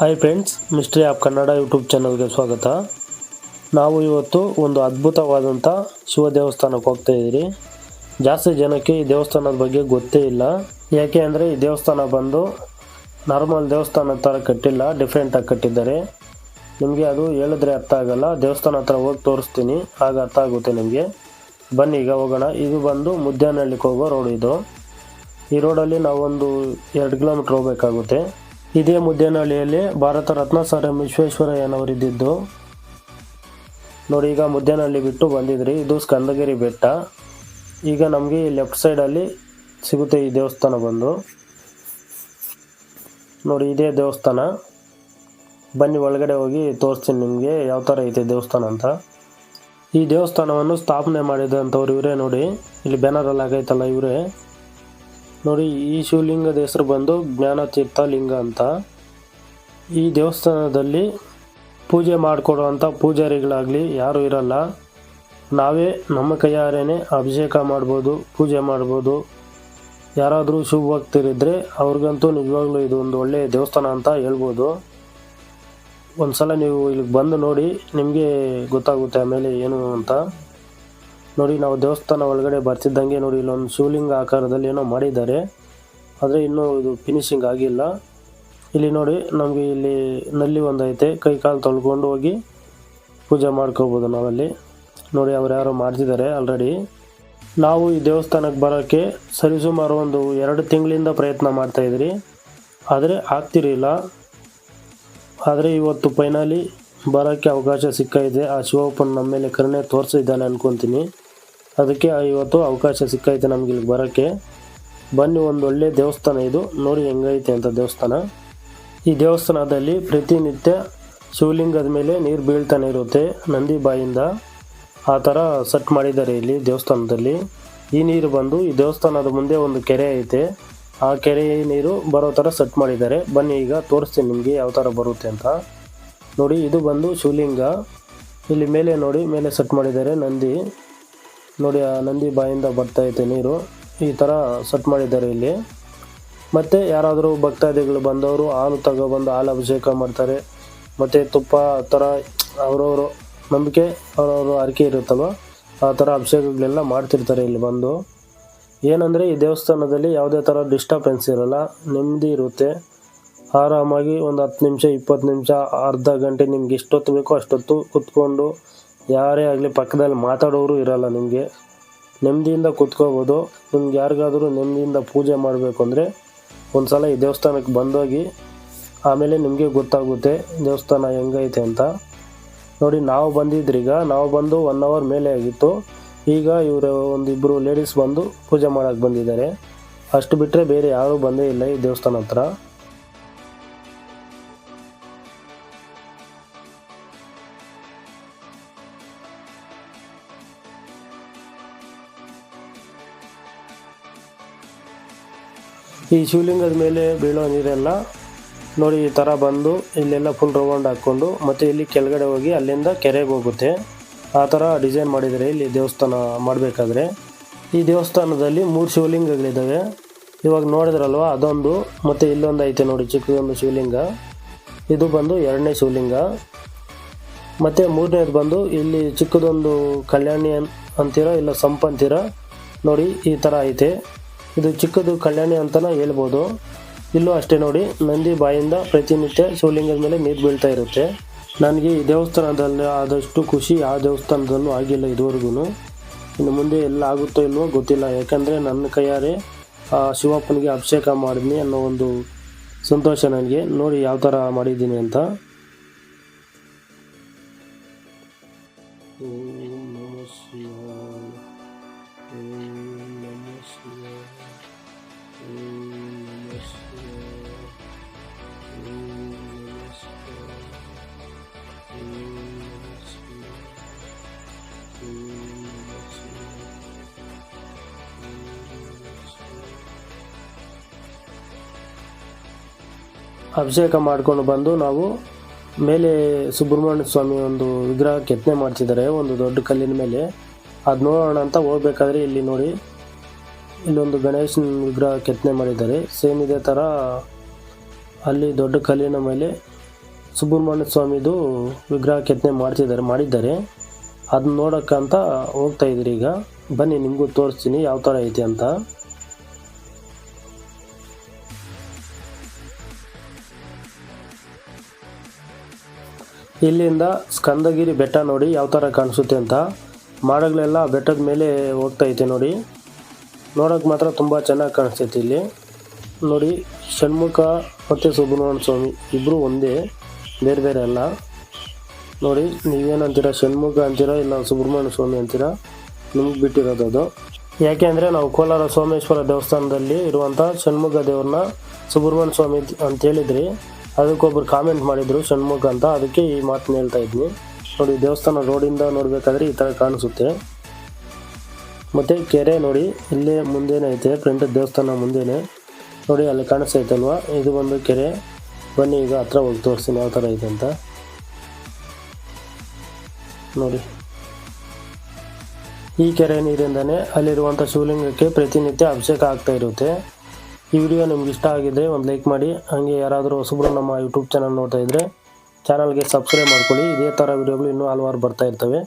Hi friends mystery of Kannada YouTube ಚಾನಲ್ಗೆ ಸ್ವಾಗತ. ನಾವು ಇವತ್ತು ಒಂದು ಅದ್ಭುತವಾದಂಥ ಶಿವ ದೇವಸ್ಥಾನಕ್ಕೆ ಹೋಗ್ತಾ ಇದ್ದೀರಿ. ಜಾಸ್ತಿ ಜನಕ್ಕೆ ಈ ದೇವಸ್ಥಾನದ ಬಗ್ಗೆ ಗೊತ್ತೇ ಇಲ್ಲ. ಯಾಕೆ ಅಂದರೆ ಈ ದೇವಸ್ಥಾನ ಬಂದು ನಾರ್ಮಲ್ ದೇವಸ್ಥಾನ ಥರ ಕಟ್ಟಿಲ್ಲ ಡಿಫ್ರೆಂಟಾಗಿ ಕಟ್ಟಿದ್ದಾರೆ. ನಿಮಗೆ ಅದು ಹೇಳಿದ್ರೆ ಅರ್ಥ ಆಗಲ್ಲ. ದೇವಸ್ಥಾನ ಹತ್ರ ಹೋಗಿ ತೋರಿಸ್ತೀನಿ, ಆಗ ಅರ್ಥ ಆಗುತ್ತೆ ನಿಮಗೆ. ಬನ್ನಿ, ಈಗ ಹೋಗೋಣ. ಇದು ಬಂದು ಮುದ್ಯಾನಹಳ್ಳಿಗೆ ಹೋಗೋ ರೋಡ್ ಇದು. ಈ ರೋಡಲ್ಲಿ ನಾವೊಂದು ಎರಡು ಕಿಲೋಮೀಟ್ರ್ ಹೋಗಬೇಕಾಗುತ್ತೆ. ಇದೇ ಮುದ್ದೇನಹಳ್ಳಿಯಲ್ಲಿ ಭಾರತ ರತ್ನ ಸರ್ ಎಂ ವಿಶ್ವೇಶ್ವರಯ್ಯನವರಿದ್ದಿದ್ದು. ನೋಡಿ, ಈಗ ಮುದ್ದೇನಹಳ್ಳಿ ಬಿಟ್ಟು ಬಂದಿದ್ರಿ. ಇದು ಸ್ಕಂದಗಿರಿ ಬೆಟ್ಟ. ಈಗ ನಮಗೆ ಲೆಫ್ಟ್ ಸೈಡಲ್ಲಿ ಸಿಗುತ್ತೆ ಈ ದೇವಸ್ಥಾನ ಬಂದು. ನೋಡಿ, ಇದೇ ದೇವಸ್ಥಾನ. ಬನ್ನಿ, ಒಳಗಡೆ ಹೋಗಿ ತೋರಿಸ್ತೀನಿ ನಿಮಗೆ ಯಾವ ಥರ ಐತೆ ದೇವಸ್ಥಾನ ಅಂತ. ಈ ದೇವಸ್ಥಾನವನ್ನು ಸ್ಥಾಪನೆ ಮಾಡಿದಂಥವ್ರು ಇವರೇ ನೋಡಿ. ಇಲ್ಲಿ ಬ್ಯಾನರಲ್ಲಿ ಆಗೈತಲ್ಲ ಇವರೇ. ನೋಡಿ, ಈ ಶಿವಲಿಂಗದ ಹೆಸರು ಬಂದು ಜ್ಞಾನತೀರ್ಥ ಲಿಂಗ ಅಂತ. ಈ ದೇವಸ್ಥಾನದಲ್ಲಿ ಪೂಜೆ ಮಾಡಿಕೊಡುವಂಥ ಪೂಜಾರಿಗಳಾಗಲಿ ಯಾರೂ ಇರಲ್ಲ. ನಾವೇ ನಮ್ಮ ಕೈಯಾರೇನೆ ಅಭಿಷೇಕ ಮಾಡ್ಬೋದು, ಪೂಜೆ ಮಾಡ್ಬೋದು. ಯಾರಾದರೂ ಭಕ್ತರಿದ್ದರೆ ಅವ್ರಿಗಂತೂ ನಿಜವಾಗ್ಲೂ ಒಂದು ಒಳ್ಳೆಯ ದೇವಸ್ಥಾನ ಅಂತ ಹೇಳ್ಬೋದು. ಒಂದು ಸಲ ನೀವು ಇಲ್ಲಿಗೆ ಬಂದು ನೋಡಿ, ನಿಮಗೆ ಗೊತ್ತಾಗುತ್ತೆ ಆಮೇಲೆ ಏನು ಅಂತ. ನೋಡಿ, ನಾವು ದೇವಸ್ಥಾನ ಒಳಗಡೆ ಬರ್ತಿದ್ದಂಗೆ ನೋಡಿ, ಇಲ್ಲೊಂದು ಶಿವಲಿಂಗ ಆಕಾರದಲ್ಲಿ ಏನೋ ಮಾಡಿದ್ದಾರೆ. ಆದರೆ ಇನ್ನೂ ಇದು ಫಿನಿಶಿಂಗ್ ಆಗಿಲ್ಲ. ಇಲ್ಲಿ ನೋಡಿ, ನಮಗೆ ಇಲ್ಲಿ ನಲ್ಲಿ ಒಂದೈತೆ, ಕೈ ಕಾಲು ತೊಳ್ಕೊಂಡು ಹೋಗಿ ಪೂಜೆ ಮಾಡ್ಕೋಬೋದು ನಾವಲ್ಲಿ. ನೋಡಿ, ಅವ್ರು ಯಾರೋ ಮಾಡ್ತಿದ್ದಾರೆ ಆಲ್ರೆಡಿ ನಾವು ಈ ದೇವಸ್ಥಾನಕ್ಕೆ ಬರೋಕ್ಕೆ ಸರಿಸುಮಾರು ಒಂದು ಎರಡು ತಿಂಗಳಿಂದ ಪ್ರಯತ್ನ ಮಾಡ್ತಾಯಿದ್ರಿ ಆದರೆ ಆಗ್ತಿರಲಿಲ್ಲ. ಆದರೆ ಇವತ್ತು ಫೈನಲಿ ಬರೋಕ್ಕೆ ಅವಕಾಶ ಸಿಕ್ಕೈತೆ. ಆ ಶಿವಪ್ಪನ ನಮ್ಮ ಮೇಲೆ ಕರುಣೆ ತೋರಿಸಿದ್ದಾನೆ ಅನ್ಕೊತೀನಿ. ಅದಕ್ಕೆ ಇವತ್ತು ಅವಕಾಶ ಸಿಕ್ಕೈತೆ ನಮ್ಗೆ ಇಲ್ಲಿಗೆ ಬರೋಕ್ಕೆ. ಬನ್ನಿ, ಒಂದು ಒಳ್ಳೆ ದೇವಸ್ಥಾನ ಇದು. ನೋಡಿ ಹೆಂಗೈತೆ ಅಂತ ದೇವಸ್ಥಾನ. ಈ ದೇವಸ್ಥಾನದಲ್ಲಿ ಪ್ರತಿನಿತ್ಯ ಶಿವಲಿಂಗದ ಮೇಲೆ ನೀರು ಬೀಳ್ತಾನೆ ಇರುತ್ತೆ ನಂದಿ ಬಾಯಿಂದ. ಆ ಥರ ಸೆಟ್ ಮಾಡಿದ್ದಾರೆ ಇಲ್ಲಿ ದೇವಸ್ಥಾನದಲ್ಲಿ. ಈ ನೀರು ಬಂದು ಈ ದೇವಸ್ಥಾನದ ಮುಂದೆ ಒಂದು ಕೆರೆ ಐತೆ. ಆ ಕೆರೆ ನೀರು ಬರೋ ಥರ ಸೆಟ್ ಮಾಡಿದ್ದಾರೆ. ಬನ್ನಿ, ಈಗ ತೋರಿಸ್ತೀನಿ ನಿಮಗೆ ಯಾವ ಥರ ಬರುತ್ತೆ ಅಂತ. ನೋಡಿ, ಇದು ಬಂದು ಶಿವಲಿಂಗ. ಇಲ್ಲಿ ಮೇಲೆ ನೋಡಿ, ಮೇಲೆ ಸೆಟ್ ಮಾಡಿದ್ದಾರೆ ನಂದಿ. ನೋಡಿ, ಆ ನಂದಿ ಬಾಯಿಂದ ಬರ್ತಾ ಐತೆ ನೀರು. ಈ ಥರ ಸೆಟ್ ಮಾಡಿದ್ದಾರೆ ಇಲ್ಲಿ. ಮತ್ತು ಯಾರಾದರೂ ಭಕ್ತಾದಿಗಳು ಬಂದವರು, ಹಾಲು ತಗೊಬಂದು ಹಾಲು ಅಭಿಷೇಕ ಮಾಡ್ತಾರೆ. ಮತ್ತು ತುಪ್ಪ, ಆ ಥರ ಅವರವರು ನಂಬಿಕೆ, ಅವರವರು ಹರಕೆ ಇರುತ್ತಲ್ವ? ಆ ಥರ ಅಭಿಷೇಕಗಳೆಲ್ಲ ಮಾಡ್ತಿರ್ತಾರೆ ಇಲ್ಲಿ ಬಂದು. ಏನಂದರೆ, ಈ ದೇವಸ್ಥಾನದಲ್ಲಿ ಯಾವುದೇ ಥರ ಡಿಸ್ಟರ್ಬೆನ್ಸ್ ಇರಲ್ಲ. ನೆಮ್ಮದಿ ಇರುತ್ತೆ. ಆರಾಮಾಗಿ ಒಂದು ಹತ್ತು ನಿಮಿಷ, ಇಪ್ಪತ್ತು ನಿಮಿಷ, ಅರ್ಧ ಗಂಟೆ ನಿಮ್ಗೆ ಎಷ್ಟೊತ್ತು ಬೇಕೋ ಅಷ್ಟೊತ್ತು ಕುತ್ಕೊಂಡು ಯಾರೇ ಆಗಲಿ ಪಕ್ಕದಲ್ಲಿ ಮಾತಾಡೋರು ಇರಲ್ಲ ನಿಮಗೆ. ನೆಮ್ಮದಿಯಿಂದ ಕುತ್ಕೋಬೋದು. ನಿಮ್ಗೆ ಯಾರಿಗಾದರೂ ನೆಮ್ಮದಿಯಿಂದ ಪೂಜೆ ಮಾಡಬೇಕು ಅಂದರೆ ಒಂದು ಸಲ ಈ ದೇವಸ್ಥಾನಕ್ಕೆ ಬಂದೋಗಿ ಆಮೇಲೆ ನಿಮಗೆ ಗೊತ್ತಾಗುತ್ತೆ ದೇವಸ್ಥಾನ ಹೆಂಗೈತೆ ಅಂತ. ನೋಡಿ, ನಾವು ಬಂದಿದ್ರೀಗ, ನಾವು ಬಂದು ಒನ್ ಅವರ್ ಮೇಲೆ ಆಗಿತ್ತು. ಈಗ ಇವರು ಒಂದಿಬ್ಬರು ಲೇಡೀಸ್ ಬಂದು ಪೂಜೆ ಮಾಡೋಕ್ಕೆ ಬಂದಿದ್ದಾರೆ. ಅಷ್ಟು ಬಿಟ್ಟರೆ ಬೇರೆ ಯಾರೂ ಬಂದೇ ಇಲ್ಲ ಈ ದೇವಸ್ಥಾನ ಹತ್ರ. ಈ ಶಿವಲಿಂಗದ ಮೇಲೆ ಬೀಳೋ ನೀರೆಲ್ಲ ನೋಡಿ ಈ ಥರ ಬಂದು ಇಲ್ಲೆಲ್ಲ ಫುಲ್ ರೌಂಡ್ ಹಾಕ್ಕೊಂಡು ಮತ್ತು ಇಲ್ಲಿ ಕೆಳಗಡೆ ಹೋಗಿ ಅಲ್ಲಿಂದ ಕೆರೆಗೆ ಹೋಗುತ್ತೆ. ಆ ಥರ ಡಿಸೈನ್ ಮಾಡಿದರೆ ಇಲ್ಲಿ ದೇವಸ್ಥಾನ ಮಾಡಬೇಕಾದ್ರೆ. ಈ ದೇವಸ್ಥಾನದಲ್ಲಿ ಮೂರು ಶಿವಲಿಂಗಗಳಿದ್ದಾವೆ ಇವಾಗ ನೋಡಿದ್ರಲ್ವ, ಅದೊಂದು, ಮತ್ತು ಇಲ್ಲೊಂದು ಐತೆ ನೋಡಿ, ಚಿಕ್ಕದೊಂದು ಶಿವಲಿಂಗ. ಇದು ಬಂದು ಎರಡನೇ ಶಿವಲಿಂಗ. ಮತ್ತು ಮೂರನೇದು ಬಂದು ಇಲ್ಲಿ ಚಿಕ್ಕದೊಂದು ಕಲ್ಯಾಣಿ ಅಂತೀರ, ಇಲ್ಲ ಸಂಪ್ ನೋಡಿ ಈ ಥರ ಐತೆ. ಇದು ಚಿಕ್ಕದು ಕಲ್ಯಾಣಿ ಅಂತಲೇ ಹೇಳ್ಬೋದು. ಇಲ್ಲೂ ಅಷ್ಟೇ ನೋಡಿ, ನಂದಿ ಬಾಯಿಂದ ಪ್ರತಿನಿತ್ಯ ಶಿವಲಿಂಗದ ಮೇಲೆ ನೀರು ಬೀಳ್ತಾ ಇರುತ್ತೆ. ನನಗೆ ಈ ದೇವಸ್ಥಾನದಲ್ಲಿ ಆದಷ್ಟು ಖುಷಿ ಆ ದೇವಸ್ಥಾನದಲ್ಲೂ ಆಗಿಲ್ಲ ಇದುವರೆಗೂ ಇನ್ನು ಮುಂದೆ ಎಲ್ಲ ಆಗುತ್ತೋ ಇಲ್ವೋ ಗೊತ್ತಿಲ್ಲ. ಯಾಕಂದರೆ ನನ್ನ ಕೈಯಾರೆ ಶಿವಪ್ಪನಿಗೆ ಅಭಿಷೇಕ ಮಾಡಿದ್ನಿ ಅನ್ನೋ ಒಂದು ಸಂತೋಷ ನನಗೆ. ನೋಡಿ ಯಾವ ಥರ ಮಾಡಿದ್ದೀನಿ ಅಂತ. ಅಭಿಷೇಕ ಮಾಡ್ಕೊಂಡು ಬಂದು ನಾವು ಮೇಲೆ ಸುಬ್ರಹ್ಮಣ್ಯ ಸ್ವಾಮಿ ಒಂದು ವಿಗ್ರಹ ಕೆತ್ತನೆ ಮಾಡ್ತಿದ್ದಾರೆ ಒಂದು ದೊಡ್ಡ ಕಲ್ಲಿನ ಮೇಲೆ. ಅದು ನೋಡೋಣ ಅಂತ ಹೋಗ್ಬೇಕಾದ್ರೆ ಇಲ್ಲಿ ನೋಡಿ, ಇಲ್ಲೊಂದು ಗಣೇಶನ ವಿಗ್ರಹ ಕೆತ್ತನೆ ಮಾಡಿದ್ದಾರೆ. ಸೇಮ್ ಇದೇ ಥರ ಅಲ್ಲಿ ದೊಡ್ಡ ಕಲ್ಲಿನ ಮೇಲೆ ಸುಬ್ರಹ್ಮಣ್ಯ ಸ್ವಾಮಿದು ವಿಗ್ರಹ ಕೆತ್ತನೆ ಮಾಡ್ತಿದ್ದಾರೆ ಮಾಡಿದ್ದಾರೆ. ಅದನ್ನ ನೋಡೋಕ್ಕಂತ ಹೋಗ್ತಾ ಇದ್ರಿ ಈಗ. ಬನ್ನಿ, ನಿಮಗೂ ತೋರಿಸ್ತೀನಿ ಯಾವ ಥರ ಐತೆ ಅಂತ. ಇಲ್ಲಿಂದ ಸ್ಕಂದಗಿರಿ ಬೆಟ್ಟ ನೋಡಿ ಯಾವ ಥರ ಕಾಣಿಸುತ್ತೆ ಅಂತ. ಮಾಡಗಳೆಲ್ಲ ಬೆಟ್ಟದ ಮೇಲೆ ಹೋಗ್ತಾ ಇದೆ ನೋಡಿ. ನೋಡೋಕೆ ಮಾತ್ರ ತುಂಬ ಚೆನ್ನಾಗಿ ಕಾಣಿಸ್ತೈತೆ ಇಲ್ಲಿ. ನೋಡಿ, ಷಣ್ಮುಖ ಮತ್ತು ಸುಬ್ರಹ್ಮಣ್ಯ ಸ್ವಾಮಿ ಇಬ್ಬರು ಒಂದೇ, ಬೇರೆ ಬೇರೆ ಅಲ್ಲ. ನೋಡಿ, ನೀವೇನಂತೀರ ಷಣ್ಮುಖ ಅಂತೀರಾ ಇಲ್ಲ ಸುಬ್ರಹ್ಮಣ್ಯ ಸ್ವಾಮಿ ಅಂತೀರಾ? ನಿಮ್ಗೆ ಬಿಟ್ಟಿರೋದು ಅದು. ಯಾಕೆ ಅಂದರೆ ನಾವು ಕೋಲಾರ ಸೋಮೇಶ್ವರ ದೇವಸ್ಥಾನದಲ್ಲಿ ಇರುವಂಥ ಷಣ್ಮುಖ ದೇವ್ರನ್ನ ಸುಬ್ರಹ್ಮಣ್ಯ ಸ್ವಾಮಿ ಅಂತ ಹೇಳಿದ್ರಿ. ಅದಕ್ಕೊಬ್ರು ಕಾಮೆಂಟ್ ಮಾಡಿದ್ರು ಷಣ್ಮುಖ ಅಂತ, ಅದಕ್ಕೆ ಈ ಮಾತನ್ನ ಹೇಳ್ತಾ ಇದ್ನಿ. ನೋಡಿ, ದೇವಸ್ಥಾನ ರೋಡಿಂದ ನೋಡಬೇಕಾದ್ರೆ ಈ ಥರ ಕಾಣಿಸುತ್ತೆ. ಮತ್ತು ಕೆರೆ ನೋಡಿ, ಇಲ್ಲೇ ಮುಂದೆನೇ ಐತೆ ಫ್ರೆಂಟ್ ದೇವಸ್ಥಾನ ಮುಂದೆನೇ. ನೋಡಿ, ಅಲ್ಲಿ ಕಾಣಿಸ್ತೈತಲ್ವಾ ಇದು ಒಂದು ಕೆರೆ. ಬನ್ನಿ, ಈಗ ಹತ್ರ ಹೋಗಿ ತೋರಿಸ್ತೀನಿ ಯಾವ ಥರ ಇದೆ ಅಂತ. ನೋಡಿ. ಈ ಕೆರೆ ನೀರಿಂದನೇ ಅಲ್ಲಿರುವಂಥ ಶಿವಲಿಂಗಕ್ಕೆ ಪ್ರತಿನಿತ್ಯ ಅಭಿಷೇಕ ಆಗ್ತಾ ಇರುತ್ತೆ. ಈ ವಿಡಿಯೋ ನಿಮ್ಗೆ ಇಷ್ಟ ಆಗಿದ್ರೆ ಒಂದು ಲೈಕ್ ಮಾಡಿ, ಹಾಗೆ ಯಾರಾದರೂ ಹೊಸಬ್ರು ನಮ್ಮ ಯೂಟ್ಯೂಬ್ ಚಾನಲ್ ನೋಡ್ತಾ ಇದ್ದರೆ ಚಾನಲ್ಗೆ ಸಬ್ಸ್ಕ್ರೈಬ್ ಮಾಡ್ಕೊಳ್ಳಿ. ಇದೇ ಥರ ವಿಡಿಯೋಗಳು ಇನ್ನೂ ಹಲವಾರು ಬರ್ತಾ ಇರ್ತವೆ.